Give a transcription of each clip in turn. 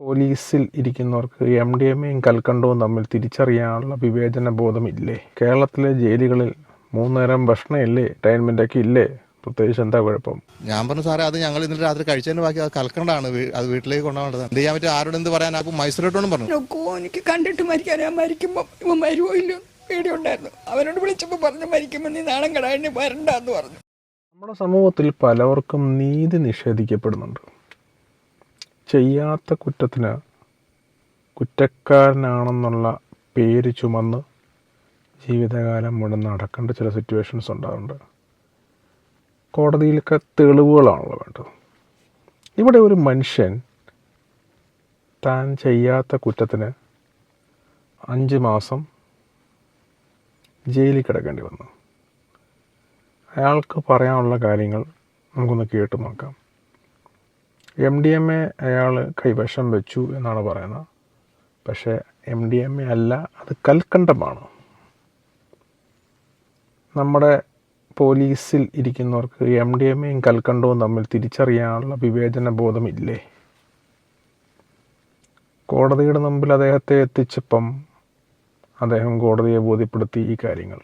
പോലീസിൽ ഇരിക്കുന്നവർക്ക് M D M എയും കൽക്കണ്ടവും തമ്മിൽ തിരിച്ചറിയാനുള്ള വിവേചന ബോധമില്ലേ കേരളത്തിലെ ജയിലുകളിൽ മൂന്നേരം ഭക്ഷണമില്ലേ? ടൈൻമെന്റൊക്കെ ഇല്ലേ? പ്രത്യേകിച്ച് എന്താ കുഴപ്പം? ഞാൻ പറഞ്ഞു സാറേ അത് ഞങ്ങൾ ഇന്നലെ രാത്രി കഴിച്ചതിന് ബാക്കി. അത് കൽക്കണ്ടാണ് അത് വീട്ടിലേക്ക് കൊണ്ടുപോകേണ്ടത് എന്ത് ചെയ്യാൻ പറ്റും? ആരോട് എന്ത് പറയാൻ അപ്പം മൈസൂരോട്ടോടും പറഞ്ഞു. നോക്കൂ എനിക്ക് കണ്ടിട്ട് മരിക്കാൻ ഞാൻ മരിക്കുമ്പോൾ ഇവൻ മരുവോ ഇല്ലോ പേടിയുണ്ടായിരുന്നു. അവനോട് വിളിച്ചപ്പോൾ പറഞ്ഞു മരിക്കുമ്പോൾ നീ നാണം കടാഴിന് വരണ്ടെന്ന് പറഞ്ഞു. നമ്മുടെ സമൂഹത്തിൽ പലവർക്കും നീതി നിഷേധിക്കപ്പെടുന്നുണ്ട്. ചെയ്യാത്ത കുറ്റത്തിന് കുറ്റക്കാരനാണെന്നുള്ള പേര് ചുമന്ന് ജീവിതകാലം മുഴുവൻ നടക്കേണ്ട ചില സിറ്റുവേഷൻസ് ഉണ്ടാകുന്നുണ്ട് കോടതിയിലൊക്കെ തെളിവുകളാണല്ലോ വേണ്ടത്. ഇവിടെ ഒരു മനുഷ്യൻ താൻ ചെയ്യാത്ത കുറ്റത്തിന് അഞ്ച് മാസം ജയിലിൽ കിടക്കേണ്ടി വന്നു. അയാൾക്ക് പറയാനുള്ള കാര്യങ്ങൾ നമുക്കൊന്ന് കേട്ടു നോക്കാം. എം ഡി എം എ അയാൾ കൈവശം വെച്ചു എന്നാണ് പറയുന്നത്. പക്ഷേ എം ഡി എം എ അല്ല അത് കൽക്കണ്ടമാണ്. നമ്മുടെ പോലീസിൽ ഇരിക്കുന്നവർക്ക് എം ഡി എം എയും കൽക്കണ്ടവും തമ്മിൽ തിരിച്ചറിയാനുള്ള വിവേചന ബോധമില്ലേ? കോടതിയുടെ മുമ്പിൽ അദ്ദേഹത്തെ എത്തിച്ചപ്പം അദ്ദേഹം കോടതിയെ ബോധ്യപ്പെടുത്തി ഈ കാര്യങ്ങൾ.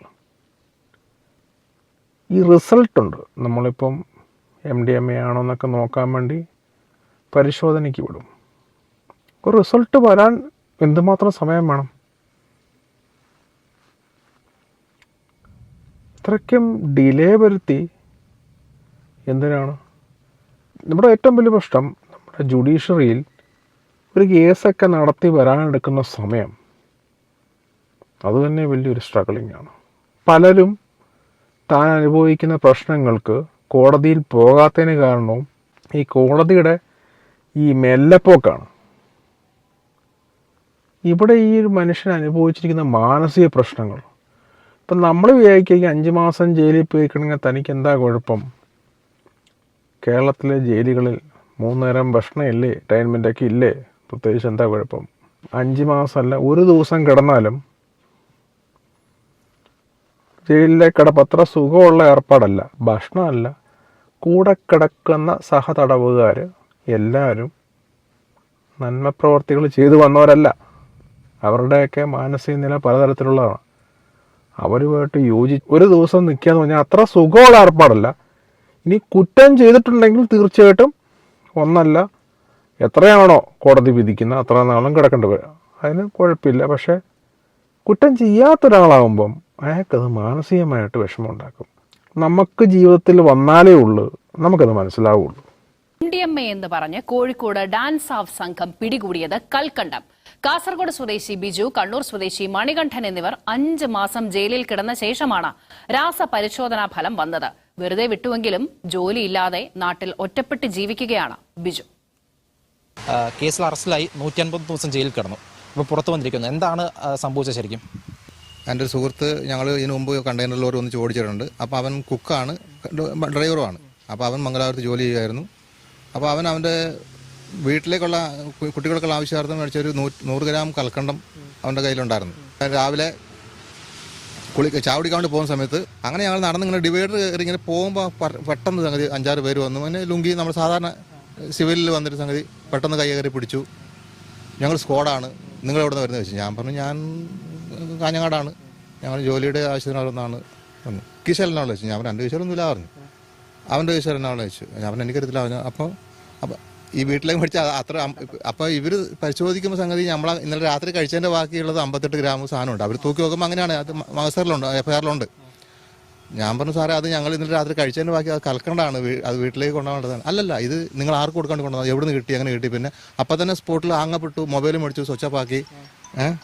ഈ റിസൾട്ടുണ്ട്. നമ്മളിപ്പം എം ഡി എം എ ആണോ എന്നൊക്കെ നോക്കാൻ വേണ്ടി പരിശോധനയ്ക്ക് വിടും. ഒരു റിസൾട്ട് വരാൻ എന്തുമാത്രം സമയം വേണം? ഇത്രയ്ക്കും ഡിലേ വരുത്തി എന്തിനാണ്? നമ്മുടെ ഏറ്റവും വലിയ പ്രശ്നം നമ്മുടെ ജുഡീഷ്യറിയിൽ ഒരു കേസൊക്കെ നടത്തി വരാനെടുക്കുന്ന സമയം. അതുതന്നെ വലിയൊരു സ്ട്രഗിളിംഗ് ആണ്. പലരും താൻ അനുഭവിക്കുന്ന പ്രശ്നങ്ങൾക്ക് കോടതിയിൽ പോകാത്തതിന് കാരണവും ഈ കോടതിയുടെ ഈ മെല്ലപ്പോക്കാണ്. ഇവിടെ ഈ ഒരു മനുഷ്യൻ അനുഭവിച്ചിരിക്കുന്ന മാനസിക പ്രശ്നങ്ങൾ. ഇപ്പം നമ്മൾ വിചാരിക്കുക അഞ്ച് മാസം ജയിലിൽ പോയിക്കണമെങ്കിൽ തനിക്ക് എന്താ കുഴപ്പം? കേരളത്തിലെ ജയിലുകളിൽ മൂന്നേരം ഭക്ഷണം ഇല്ലേ? ടൈൻമെന്റൊക്കെ ഇല്ലേ? പ്രത്യേകിച്ച് എന്താ കുഴപ്പം? അഞ്ച് മാസമല്ല ഒരു ദിവസം കിടന്നാലും ജയിലിലെ കിടപ്പ് അത്ര സുഖമുള്ള ഏർപ്പാടല്ല ഭക്ഷണമല്ല. കൂടെ കിടക്കുന്ന സഹതടവുകാർ എല്ലാവരും നന്മ പ്രവർത്തികൾ ചെയ്തു വന്നവരല്ല. അവരുടെയൊക്കെ മാനസിക നില പലതരത്തിലുള്ളതാണ്. അവരുമായിട്ട് യോജി ഒരു ദിവസം നിൽക്കുക എന്ന് പറഞ്ഞാൽ അത്ര സുഖമുള്ള ഏർപ്പാടല്ല. ഇനി കുറ്റം ചെയ്തിട്ടുണ്ടെങ്കിൽ തീർച്ചയായിട്ടും ഒന്നല്ല എത്രയാണോ കോടതി വിധിക്കുന്നത് അത്ര നാളും കിടക്കേണ്ടി വരും. അതിന് കുഴപ്പമില്ല. പക്ഷേ കുറ്റം ചെയ്യാത്ത ഒരാളാകുമ്പം അയാൾക്കത് മാനസികമായിട്ട് വിഷമം ഉണ്ടാക്കും നമുക്ക് ജീവിതത്തിൽ വന്നാലേ ഉള്ളൂ നമുക്കത് മനസ്സിലാവുള്ളൂ. എ എന്ന് പറഞ്ഞ് കോഴിക്കോട് ഡാൻസ് ഓഫ് സംഘം പിടികൂടിയത് കൽക്കണ്ടം. കാസർഗോഡ് സ്വദേശി ബിജു കണ്ണൂർ സ്വദേശി മണികണ്ഠൻ എന്നിവർ അഞ്ച് മാസം ജയിലിൽ കിടന്ന ശേഷമാണ് രാസപരിശോധനാ ഫലം വന്നത്. വെറുതെ വിട്ടുവെങ്കിലും ജോലിയില്ലാതെ നാട്ടിൽ ഒറ്റപ്പെട്ട് ജീവിക്കുകയാണ് ബിജു. കേസിൽ അറസ്റ്റിലായി നൂറ്റി അൻപത് ദിവസം ജയിലിൽ കിടന്നു. ഇപ്പോൾ പുറത്തു വന്നിരിക്കുന്നു. എന്താണ് സംഭവിച്ചത് ശരിക്കും? എന്റെ ഒരു സുഹൃത്ത് ഞങ്ങൾ ഇതിനു മുമ്പ് കണ്ടെയ്നർ ലോറി ഒന്ന് ഓടിച്ചിട്ടുണ്ട് അപ്പോൾ അവൻ കുക്കാണ് ഡ്രൈവറുമാണ് അപ്പോൾ അവൻ മംഗലാപുരത്ത് ജോലി ചെയ്യുമായിരുന്നു അപ്പോൾ അവൻ അവന്റെ വീട്ടിലേക്കുള്ള കുട്ടികൾക്കുള്ള ആവശ്യാർത്ഥം മേടിച്ച ഒരു നൂറ് ഗ്രാം കൽക്കണ്ടം അവന്റെ കയ്യിലുണ്ടായിരുന്നു. രാവിലെ കുളി ചാവടിക്കാണ്ട് പോകുന്ന സമയത്ത് അങ്ങനെ ഞങ്ങൾ നടന്ന് ഇങ്ങനെ ഡിവൈഡർ കയറി ഇങ്ങനെ പോകുമ്പോൾ പെട്ടെന്ന് സംഗതി അഞ്ചാറ് പേര് വന്നു. അങ്ങനെ ലുങ്കി നമ്മൾ സാധാരണ സിവിലിൽ വന്നിട്ട് സംഗതി പെട്ടെന്ന് കൈ പിടിച്ചു. ഞങ്ങൾ സ്ക്വാഡാണ്. നിങ്ങൾ എവിടെ നിന്ന് വരുന്നത് വെച്ചു ഞാൻ പറഞ്ഞു ഞാൻ കാഞ്ഞങ്ങാടാണ്. ഞങ്ങൾ ജോലിയുടെ ആവശ്യത്തിനാണ് വന്നു. കിശോരനാണെന്ന് വെച്ചു ഞാൻ രണ്ട് കിശലൊന്നുമില്ല പറഞ്ഞു. അവന്റെ ചോദിച്ചു എറണാകുളം ചോദിച്ചു അവൻ എനിക്കറിയത്തില്ല അവന്. അപ്പോൾ ഈ വീട്ടിലേക്ക് മേടിച്ച അത്ര അപ്പോൾ ഇവർ പരിശോധിക്കുമ്പോൾ സംഗതി നമ്മൾ ഇന്നലെ രാത്രി കഴിച്ചതിന്റെ ബാക്കിയുള്ളത് അമ്പത്തെട്ട് ഗ്രാം സാധനമുണ്ട്. അവർ തൂക്കി നോക്കുമ്പോൾ അങ്ങനെയാണ്. അത് മഹസറിലുണ്ട് എഫ് ആറിലുണ്ട് ഞാൻ പറഞ്ഞു സാറേ അത് ഞങ്ങൾ ഇന്നലെ രാത്രി കഴിച്ചതിന്റെ ബാക്കി അത് കലക്കേണ്ടതാണ് അത് വീട്ടിലേക്ക് കൊണ്ടുപോകേണ്ടതാണ് അല്ലല്ല ഇത് നിങ്ങൾ ആർക്ക് കൊടുക്കാണ്ട് കൊണ്ടുവന്നത്? എവിടെ നിന്ന് കിട്ടി? അങ്ങനെ കിട്ടി? പിന്നെ അപ്പം തന്നെ സ്പോട്ടിൽ ആങ്ങപ്പെട്ടു മൊബൈൽ മേടിച്ചു ആക്കി. ഏഹ്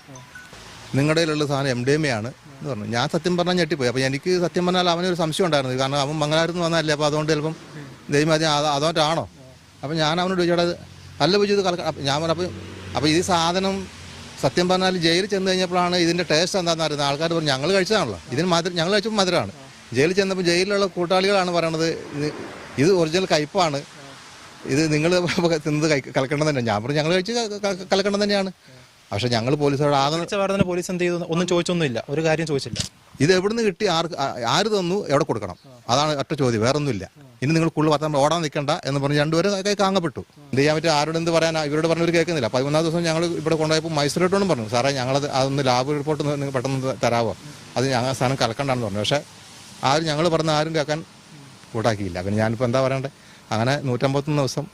നിങ്ങളുടെ കയ്യിലുള്ള സാധനം എം ഡി എം എ ആണ്. എന്ന് പറഞ്ഞു. ഞാൻ സത്യം പറഞ്ഞാൽ ഞെട്ടിപ്പോയി. അപ്പോൾ എനിക്ക് സത്യം പറഞ്ഞാൽ അവനൊരു സംശയം ഉണ്ടായിരുന്നു. കാരണം അവൻ മംഗലാപുരത്ത് വന്നതല്ലേ. അപ്പോൾ അതുകൊണ്ട് ചിലപ്പം ദൈവം അത് അതോട്ടാണോ അപ്പോൾ ഞാൻ അവനോട് ചോദിച്ചത് അല്ല ബുജു ഇത് ഞാൻ പറഞ്ഞപ്പോൾ അപ്പോൾ ഈ സാധനം സത്യം പറഞ്ഞാൽ ജയിലിൽ ചെന്ന് കഴിഞ്ഞപ്പോഴാണ് ഇതിന്റെ ടേസ്റ്റ് എന്താണെന്ന് അറിയുന്നത്? ആൾക്കാർ പറഞ്ഞു ഞങ്ങൾ കഴിച്ചതാണല്ലോ. ഇതിന് മധുരം ഞങ്ങൾ കഴിച്ചപ്പോൾ മധുരമാണ് ജയിലിൽ ചെന്നപ്പോൾ ജയിലിലുള്ള കൂട്ടാളികളാണ് പറയണത് ഇത് ഇത് ഒറിജിനൽ കയ്പ്പാണ് ഇത് നിങ്ങൾ തിന്നത് കലക്കണം തന്നെ ഞാൻ പറഞ്ഞു ഞങ്ങൾ കഴിച്ച് കലക്കണം തന്നെയാണ് പക്ഷെ ഞങ്ങൾ പോലീസോട് ആകുന്ന ഉച്ചവാർദ്ധന പോലീസ് എന്ത് ചെയ്തു? ഒന്നും ചോദിച്ചൊന്നുമില്ല. ഒരു കാര്യം ചോദിച്ചില്ല. ഇത് എവിടുന്ന് കിട്ടി? ആർക്ക്? ആര് തന്നു? എവിടെ കൊടുക്കണം? അതാണ് ഒറ്റ ചോദ്യം. വേറെ ഒന്നുമില്ല ഇനി നിങ്ങൾ കൂടുതൽ പത്താം ഓടാൻ നിൽക്കണ്ട എന്ന് പറഞ്ഞ് രണ്ടുപേരും കൈ കാങ്ങപ്പെട്ടു. എന്ത് ചെയ്യാൻ പറ്റും? ആരോട് എന്ത് പറയാനാ? ഇവരോട് പറഞ്ഞവർ കേൾക്കുന്നില്ല. പതിമൂന്നാം ദിവസം ഞങ്ങൾ ഇവിടെ കൊണ്ടുപോയപ്പോൾ മജിസ്ട്രേറ്റോടും പറഞ്ഞു സാറേ ഞങ്ങളത് അതൊന്ന് ലാബ് റിപ്പോർട്ട് നിങ്ങൾ പെട്ടെന്ന് തരാമോ അത് ഞങ്ങൾ സാധനം കലക്കണ്ടാന്ന് പറഞ്ഞു. പക്ഷേ ആരും ഞങ്ങൾ പറഞ്ഞ ആരും കേൾക്കാൻ കൂട്ടാക്കിയില്ല. പിന്നെ ഞാനിപ്പോൾ എന്താ പറയണ്ടേ? അങ്ങനെ നൂറ്റമ്പത്തൊന്ന് ദിവസം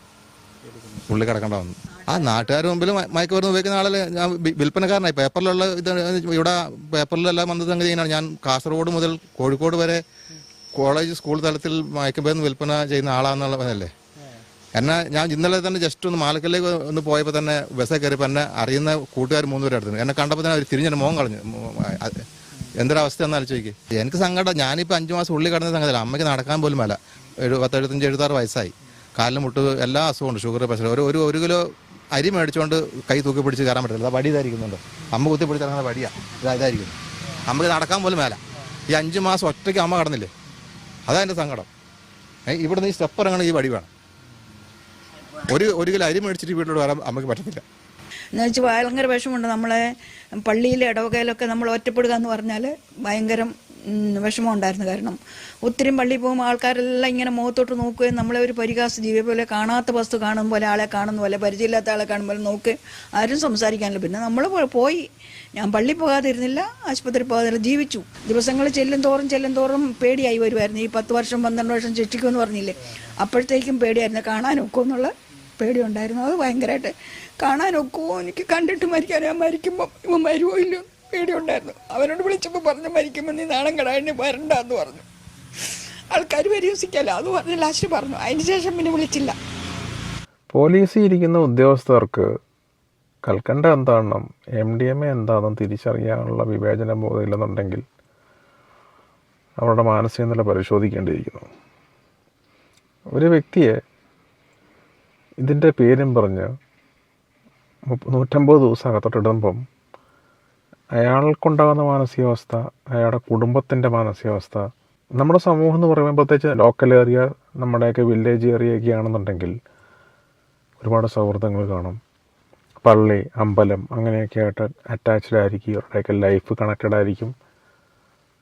ഉള്ളിൽ കിടക്കേണ്ട വന്നു. ആ നാട്ടുകാർ മുമ്പിൽ മയക്കുമരുന്ന് ഉപയോഗിക്കുന്ന ആളല്ലേ. ഞാൻ വിൽപ്പനക്കാരനായി. പേപ്പറിലുള്ള ഇത് ഇവിടെ പേപ്പറിലെല്ലാം വന്നത് സംഗതി ഇങ്ങനെയാണ്. ഞാൻ കാസർഗോഡ് മുതൽ കോഴിക്കോട് വരെ കോളേജ് സ്കൂൾ തലത്തിൽ മയക്കുമരുന്ന് വിൽപ്പന ചെയ്യുന്ന ആളാന്നുള്ളതല്ലേ എന്നെ ഞാൻ ഇന്നലെ തന്നെ ജസ്റ്റ് ഒന്ന് മാലക്കല്ലേക്ക് ഒന്ന് പോയപ്പോൾ തന്നെ ബസ്സേ കയറിയപ്പോൾ എന്നെ അറിയുന്ന കൂട്ടുകാർ മൂന്നുപേരെ അടുത്ത് എന്നെ കണ്ടപ്പോൾ തന്നെ അവർ തിരിഞ്ഞെന്നെ മോൻ കളഞ്ഞു. എന്തൊരവസ്ഥ എന്ന് ആലോചിക്ക് എനിക്ക് സങ്കടം. ഞാനിപ്പോൾ അഞ്ച് മാസം ഉള്ളിൽ കിടന്ന സംഗതിയല്ല. അമ്മയ്ക്ക് നടക്കാൻ പോലും മേല. എഴു പത്ത് എഴുപത്താറ് വയസ്സായി. കാലിന് മുട്ട് എല്ലാ അസുഖമുണ്ട് ഷുഗർ പ്രഷർ. ഒരു ഒരു കിലോ അരി മേടിച്ചുകൊണ്ട് കൈ തൂക്കി പിടിച്ച് കയറാൻ പറ്റില്ല വടി ഇതായിരിക്കുന്നുണ്ട്. അമ്മ കുത്തി പിടിച്ചിറങ്ങുന്ന വടിയാ. ഇതാ ഇതായിരിക്കുന്നു. അമ്മയ്ക്ക് നടക്കാൻ പോലും മേല. ഈ അഞ്ച് മാസം ഒറ്റയ്ക്ക് അമ്മ കടന്നില്ലേ? അതാ എന്റെ സങ്കടം. ഏ, ഇവിടുന്ന് ഈ സ്റ്റെപ്പ് ഇറങ്ങണ ഈ വടി വേണം. ഒരു ഒരു കിലോ അരി മേടിച്ചിട്ട് വീട്ടിലോട്ട് വരാൻ അമ്മയ്ക്ക് പറ്റത്തില്ല. എന്ന് വെച്ചാൽ ഭയങ്കര വിഷമമുണ്ട്. നമ്മളെ പള്ളിയിലെ ഇടവകയിലൊക്കെ നമ്മൾ ഒറ്റപ്പെടുക എന്ന് പറഞ്ഞാൽ ഭയങ്കരം വിഷമമുണ്ടായിരുന്നു. കാരണം ഒത്തിരി പള്ളി പോകുമ്പോൾ ആൾക്കാരെല്ലാം ഇങ്ങനെ മുഖത്തോട്ട് നോക്കുകയും നമ്മളെ ഒരു പരിഹാസ ജീവിയെ പോലെ കാണാത്ത വസ്തു കാണും പോലെ ആളെ കാണുന്ന പോലെ പരിചയമില്ലാത്ത ആളെ പോലെ നോക്കുകയും ആരും സംസാരിക്കാനില്ല. പിന്നെ നമ്മൾ പോയി. ഞാൻ പള്ളി പോകാതിരുന്നില്ല ആശുപത്രി പോകാതിരുന്നില്ല ജീവിച്ചു. ദിവസങ്ങൾ ചെല്ലും തോറും ചെല്ലും തോറും പേടിയായി വരുമായിരുന്നു. ഈ പത്ത് വർഷം പന്ത്രണ്ട് വർഷം ശിക്ഷിക്കുമെന്ന് പറഞ്ഞില്ലേ? അപ്പോഴത്തേക്കും പേടിയായിരുന്നു. കാണാനൊക്കെ എന്നുള്ള പേടിയുണ്ടായിരുന്നു. അത് ഭയങ്കരമായിട്ട് കാണാനൊക്കുമോ എനിക്ക് കണ്ടിട്ട് മരിക്കാൻ ഞാൻ മരിക്കുമ്പോൾ ഇവ മരുവോ ഇല്ലോ പേടിയുണ്ടായിരുന്നു. അവനോട് വിളിച്ചപ്പോൾ പറഞ്ഞു മരിക്കുമ്പോൾ നീ നാണം കടാഴിന് വരണ്ടെന്ന് പറഞ്ഞു. ആൾക്കാർ പരിഹസിക്കല്ലോ അത് പറഞ്ഞ് ലാസ്റ്റ് പറഞ്ഞു. അതിന് ശേഷം പിന്നെ വിളിച്ചില്ല. പോലീസിൽ ഇരിക്കുന്ന ഉദ്യോഗസ്ഥർക്ക് കൽക്കണ്ട എന്താണെന്നും എം ഡി എം എ എന്താണെന്നും തിരിച്ചറിയാനുള്ള വിവേചന ബോധമില്ലെന്നുണ്ടെങ്കിൽ അവരുടെ മാനസിക നില പരിശോധിക്കേണ്ടിയിരിക്കുന്നു. ഒരു വ്യക്തിയെ ഇതിന്റെ പേരും പറഞ്ഞ് നൂറ്റമ്പത് ദിവസം അകത്തോട്ടിടുമ്പം അയാൾക്കുണ്ടാകുന്ന മാനസികാവസ്ഥ അയാളുടെ കുടുംബത്തിന്റെ മാനസികാവസ്ഥ നമ്മുടെ സമൂഹം എന്ന് പറയുമ്പോൾ ലോക്കൽ ഏരിയ നമ്മുടെയൊക്കെ വില്ലേജ് ഏരിയ ഒക്കെ ആണെന്നുണ്ടെങ്കിൽ ഒരുപാട് സൗഹൃദങ്ങൾ കാണും. പള്ളി അമ്പലം അങ്ങനെയൊക്കെ ആയിട്ട് അറ്റാച്ച്ഡ് ആയിരിക്കും അവരുടെയൊക്കെ ലൈഫ് കണക്റ്റഡ് ആയിരിക്കും.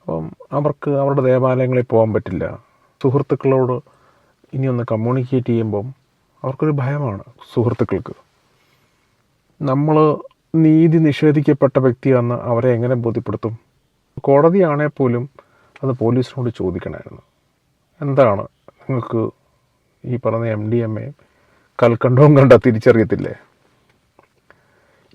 അപ്പം അവർക്ക് അവരുടെ ദേവാലയങ്ങളിൽ പോകാൻ പറ്റില്ല. സുഹൃത്തുക്കളോട് ഇനി ഒന്ന് കമ്മ്യൂണിക്കേറ്റ് ചെയ്യുമ്പം അവർക്കൊരു ഭയമാണ് സുഹൃത്തുക്കൾക്ക്. നമ്മൾ നീതി നിഷേധിക്കപ്പെട്ട വ്യക്തിയാണെന്ന് അവരെ എങ്ങനെ ബോധ്യപ്പെടുത്തും? കോടതിയാണെങ്കിൽ പോലും അത് പോലീസിനോട് ചോദിക്കണമായിരുന്നു. എന്താണ് നിങ്ങൾക്ക് ഈ പറഞ്ഞ എം ഡി എം എ കൽക്കണ്ടവും കണ്ട തിരിച്ചറിയത്തില്ലേ?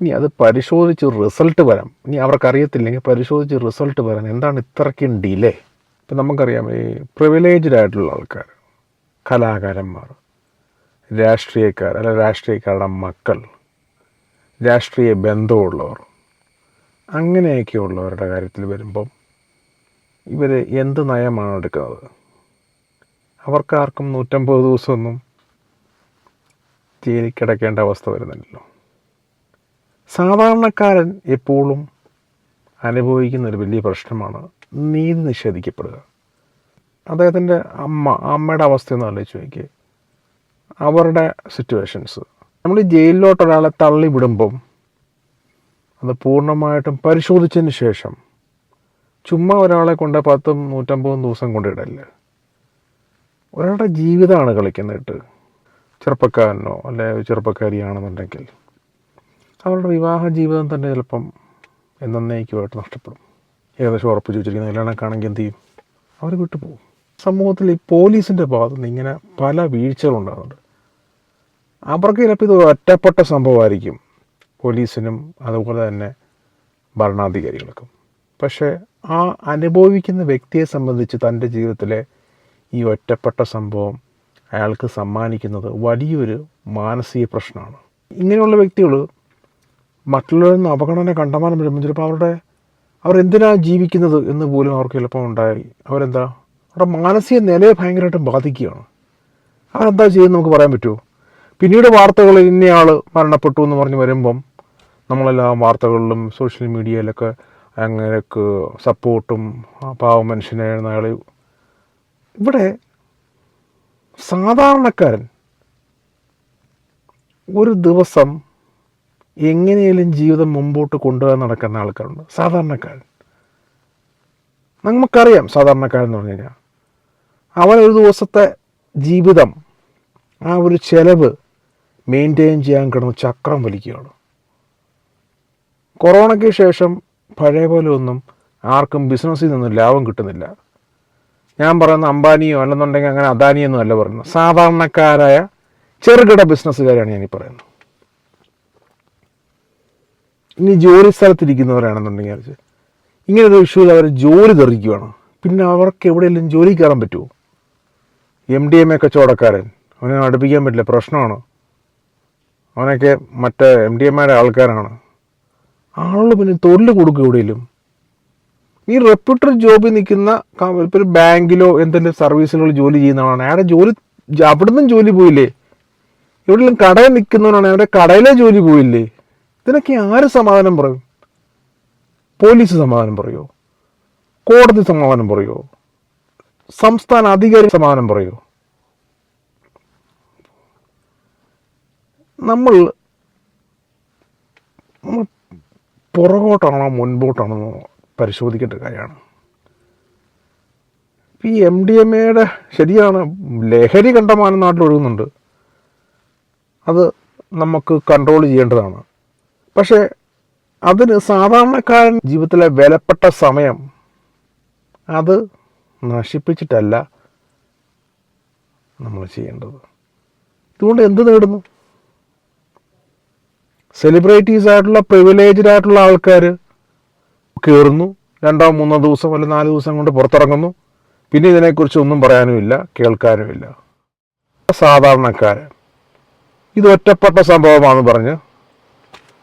ഇനി അത് പരിശോധിച്ച് റിസൾട്ട് വരാം. ഇനി അവർക്കറിയത്തില്ലെങ്കിൽ പരിശോധിച്ച് റിസൾട്ട് വരാൻ എന്താണ് ഇത്രയ്ക്കും ഡിലേ? ഇപ്പം നമുക്കറിയാം ഈ പ്രിവിലേജ്ഡ് ആയിട്ടുള്ള ആൾക്കാർ കലാകാരന്മാർ രാഷ്ട്രീയക്കാർ അല്ല രാഷ്ട്രീയക്കാരുടെ മക്കൾ രാഷ്ട്രീയ ബന്ധമുള്ളവർ. അങ്ങനെയൊക്കെ ഉള്ളവരുടെ കാര്യത്തിൽ വരുമ്പം ഇവർ എന്ത് നയമാണ് എടുക്കുന്നത്? അവർക്കാർക്കും നൂറ്റമ്പത് ദിവസമൊന്നും ജയിലിൽ കിടക്കേണ്ട അവസ്ഥ വരുന്നില്ലല്ലോ. സാധാരണക്കാരൻ എപ്പോഴും അനുഭവിക്കുന്ന ഒരു വലിയ പ്രശ്നമാണ് നീതി നിഷേധിക്കപ്പെടുക. അദ്ദേഹത്തിന്റെ അമ്മ അമ്മയുടെ അവസ്ഥയൊന്നും ആലോചിച്ച് നോക്കി അവരുടെ സിറ്റുവേഷൻസ് നമ്മൾ ജയിലിലോട്ട് ഒരാളെ തള്ളി വിടുമ്പം അത് പൂർണമായിട്ടും പരിശോധിച്ചതിന് ശേഷം ചുമ്മാ ഒരാളെ കൊണ്ട് പത്തും നൂറ്റമ്പതും ദിവസം കൊണ്ടിടല്ല ഒരാളുടെ ജീവിതമാണ് കളിക്കുന്നിട്ട് ചെറുപ്പക്കാരനോ അല്ലെ ചെറുപ്പക്കാരിയാണെന്നുണ്ടെങ്കിൽ അവരുടെ വിവാഹ ജീവിതം തന്നെ ചിലപ്പം എന്നേക്കുമായിട്ട് നഷ്ടപ്പെടും. ഏകദേശം ഉറപ്പിച്ച് വെച്ചിരിക്കുന്ന കല്യാണക്കാണെങ്കിൽ എന്ത് ചെയ്യും? അവർ വിട്ടുപോകും. സമൂഹത്തിൽ ഈ പോലീസിന്റെ ഭാഗത്തുനിന്ന് ഇങ്ങനെ പല വീഴ്ചകളുണ്ടാകുന്നുണ്ട്. അവർക്ക് ചിലപ്പോൾ ഇത് ഒറ്റപ്പെട്ട സംഭവമായിരിക്കും. പോലീസിനും അതുപോലെ തന്നെ ഭരണാധികാരികൾക്കും. പക്ഷേ ആ അനുഭവിക്കുന്ന വ്യക്തിയെ സംബന്ധിച്ച് തന്റെ ജീവിതത്തിലെ ഈ ഒറ്റപ്പെട്ട സംഭവം അയാൾക്ക് സമ്മാനിക്കുന്നത് വലിയൊരു മാനസിക പ്രശ്നമാണ്. ഇങ്ങനെയുള്ള വ്യക്തികൾ മറ്റുള്ളവരിൽ നിന്ന് അവഗണന കണ്ടമാനം വരുമ്പോൾ ചിലപ്പോൾ അവരുടെ അവരെന്തിനാണ് ജീവിക്കുന്നത് എന്ന് പോലും അവർക്ക് ചിലപ്പോൾ ഉണ്ടായി അവരെന്താ? അവരുടെ മാനസിക നിലയെ ഭയങ്കരമായിട്ടും ബാധിക്കുകയാണ്. അവരെന്താ ചെയ്യുന്നത് നമുക്ക് പറയാൻ പറ്റുമോ? പിന്നീട് വാർത്തകൾ ഇന്നയാൾ മരണപ്പെട്ടു എന്ന് പറഞ്ഞ് വരുമ്പം നമ്മളെല്ലാ വാർത്തകളിലും സോഷ്യൽ മീഡിയയിലൊക്കെ അങ്ങനെയൊക്കെ സപ്പോർട്ടും പാവ മനുഷ്യനായിരുന്ന അയാൾ ഇവിടെ സാധാരണക്കാരൻ ഒരു ദിവസം എങ്ങനെയും ജീവിതം മുമ്പോട്ട് കൊണ്ടുപോകാൻ നടക്കുന്ന ആൾക്കാരുണ്ട്. സാധാരണക്കാരൻ. നമുക്കറിയാം സാധാരണക്കാരൻ എന്ന് പറഞ്ഞു കഴിഞ്ഞാൽ അവൻ ഒരു ദിവസത്തെ ജീവിതം ആ ഒരു ചെലവ് മെയിന്റെയിൻ ചെയ്യാൻ കിടന്ന് ചക്രം വലിക്കുകയാണ്. കൊറോണയ്ക്ക് ശേഷം പഴയ പോലെ ഒന്നും ആർക്കും ബിസിനസ്സിൽ നിന്നും ലാഭം കിട്ടുന്നില്ല. ഞാൻ പറയുന്ന അംബാനിയോ അല്ലെന്നുണ്ടെങ്കിൽ അങ്ങനെ അദാനിയൊന്നും അല്ല പറയുന്നത്. സാധാരണക്കാരായ ചെറുകിട ബിസിനസ്സുകാരാണ് ഞാനീ പറയുന്നത്. ഇനി ജോലി സ്ഥലത്തിരിക്കുന്നവരാണെന്നുണ്ടെങ്കിൽ ഇങ്ങനെ ഒരു ഇഷ്യൂവിൽ അവർ ജോലി തെറിക്കുകയാണ് പിന്നെ അവർക്ക് എവിടെയെങ്കിലും ജോലി കയറാൻ പറ്റുമോ? എം ഡി എം എ കച്ചവടക്കാരൻ അവനെ അടുപ്പിക്കാൻ പറ്റില്ല. പ്രശ്നമാണ്? അവനൊക്കെ മറ്റേ എം ഡി എമാരുടെ ആൾക്കാരാണ്. ആളുകൾ പിന്നെ തൊഴിൽ കൊടുക്കും ഈ റെപ്യൂട്ടഡ് ജോബിൽ നിൽക്കുന്ന ഇപ്പോൾ ഒരു ബാങ്കിലോ എന്തെങ്കിലും സർവീസിലോ ജോലി ചെയ്യുന്നവനാണ്. അയാളുടെ ജോലി അവിടെ അവിടുന്ന് ജോലി പോയില്ലേ? എവിടെയെങ്കിലും കടയിൽ നിൽക്കുന്നവനാണ്. അവരുടെ കടയിലെ ജോലി പോയില്ലേ? ഇതിനൊക്കെ ആര് സമാധാനം പറയും? പോലീസ് സമാധാനം പറയുമോ കോടതി സമാധാനം പറയുമോ സംസ്ഥാന അധികാരി സമാധാനം പറയോ? നമ്മൾ നമ്മൾ പുറകോട്ടാണോ മുൻപോട്ടാണോ പരിശോധിക്കേണ്ട കാര്യമാണ്. ഈ എം ഡി എം എയുടെ ശരിയാണ് ലഹരി കണ്ടമാനം നാട്ടിൽ ഒഴുകുന്നുണ്ട്. അത് നമുക്ക് കൺട്രോൾ ചെയ്യേണ്ടതാണ്. പക്ഷേ അതിന് സാധാരണക്കാരൻ ജീവിതത്തിലെ വിലപ്പെട്ട സമയം അത് നശിപ്പിച്ചിട്ടല്ല നമ്മൾ ചെയ്യേണ്ടത്. ഇതുകൊണ്ട് എന്ത് നേടുന്നു? സെലിബ്രിറ്റീസ് ആയിട്ടുള്ള പ്രിവിലേജ്ഡ് ആയിട്ടുള്ള ആൾക്കാർ കയറുന്നു രണ്ടോ മൂന്നോ ദിവസം അല്ലെങ്കിൽ നാല് ദിവസം കൊണ്ട് പുറത്തിറങ്ങുന്നു. പിന്നെ ഇതിനെക്കുറിച്ച് ഒന്നും പറയാനുമില്ല കേൾക്കാനുമില്ല. സാധാരണക്കാരൻ. ഇത് ഒറ്റപ്പെട്ട സംഭവമാണെന്ന് പറഞ്ഞ്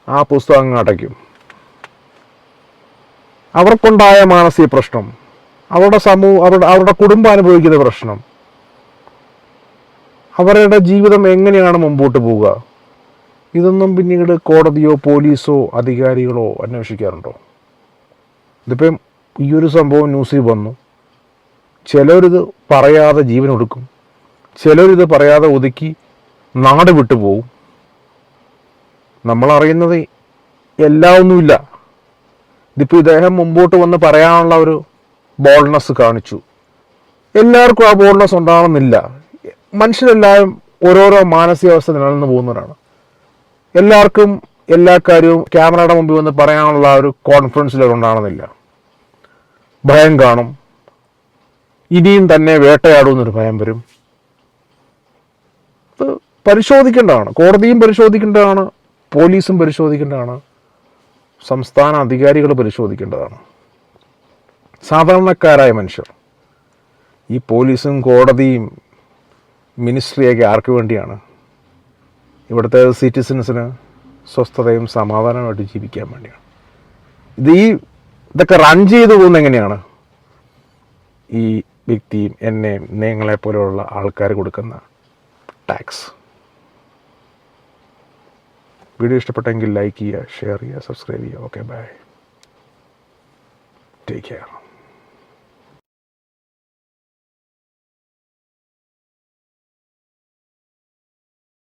ആ പുസ്തകം അടയ്ക്കും. അവർക്കുണ്ടായ മാനസിക പ്രശ്നം അവരുടെ സമൂഹം അവരുടെ അവരുടെ കുടുംബം അനുഭവിക്കുന്ന പ്രശ്നം അവരുടെ ജീവിതം എങ്ങനെയാണ് മുമ്പോട്ട് പോവുക? ഇതൊന്നും പിന്നീട് കോടതിയോ പോലീസോ അധികാരികളോ അന്വേഷിക്കാറുണ്ടോ? ഇതിപ്പം ഈ ഒരു സംഭവം ന്യൂസിൽ വന്നു. ചിലരിത് പറയാതെ ജീവൻ ഒടുക്കും ചിലരിത് പറയാതെ ഒതുക്കി നാട് വിട്ടു പോവും നമ്മളറിയുന്നത് എല്ലാം ഒന്നുമില്ല ഇതിപ്പോൾ ഇദ്ദേഹം മുമ്പോട്ട് വന്ന് പറയാനുള്ള ഒരു ബോൾഡ്നെസ് കാണിച്ചു. എല്ലാവർക്കും ആ ബോൾഡ്നെസ് ഉണ്ടാകണമെന്നില്ല മനുഷ്യരെല്ലാവരും ഓരോരോ മാനസികാവസ്ഥ നിലനിന്ന് പോകുന്നവരാണ്. എല്ലാവർക്കും എല്ലാ കാര്യവും ക്യാമറയുടെ മുമ്പിൽ വന്ന് പറയാനുള്ള ഒരു കോൺഫിഡൻസ് ലെവൽ ഉണ്ടാകണമെന്നില്ല ഭയം കാണും. ഇനിയും തന്നെ വേട്ടയാടുമെന്നൊരു ഭയം വരും. പരിശോധിക്കേണ്ടതാണ്. കോടതിയും പരിശോധിക്കേണ്ടതാണ്. പോലീസും പരിശോധിക്കേണ്ടതാണ്. സംസ്ഥാന അധികാരികൾ പരിശോധിക്കേണ്ടതാണ്. സാധാരണക്കാരായ മനുഷ്യർ ഈ പോലീസും കോടതിയും മിനിസ്ട്രിയൊക്കെ ആർക്ക് വേണ്ടിയാണ്? ഇവിടുത്തെ സിറ്റിസൻസിന് സ്വസ്ഥതയും സമാധാനമായിട്ട് ജീവിക്കാൻ വേണ്ടിയാണ്. ഇത് ഈ ഇതൊക്കെ റൺ ചെയ്തു പോകുന്ന എങ്ങനെയാണ്? ഈ വ്യക്തിയും എന്നെയും നിങ്ങളെ പോലെയുള്ള ആൾക്കാർ കൊടുക്കുന്ന ടാക്സ് വീഡിയോ ഇഷ്ടപ്പെട്ടെങ്കിൽ ലൈക്ക് ചെയ്യുക ഷെയർ ചെയ്യുക സബ്സ്ക്രൈബ് ചെയ്യുക. Okay bye take care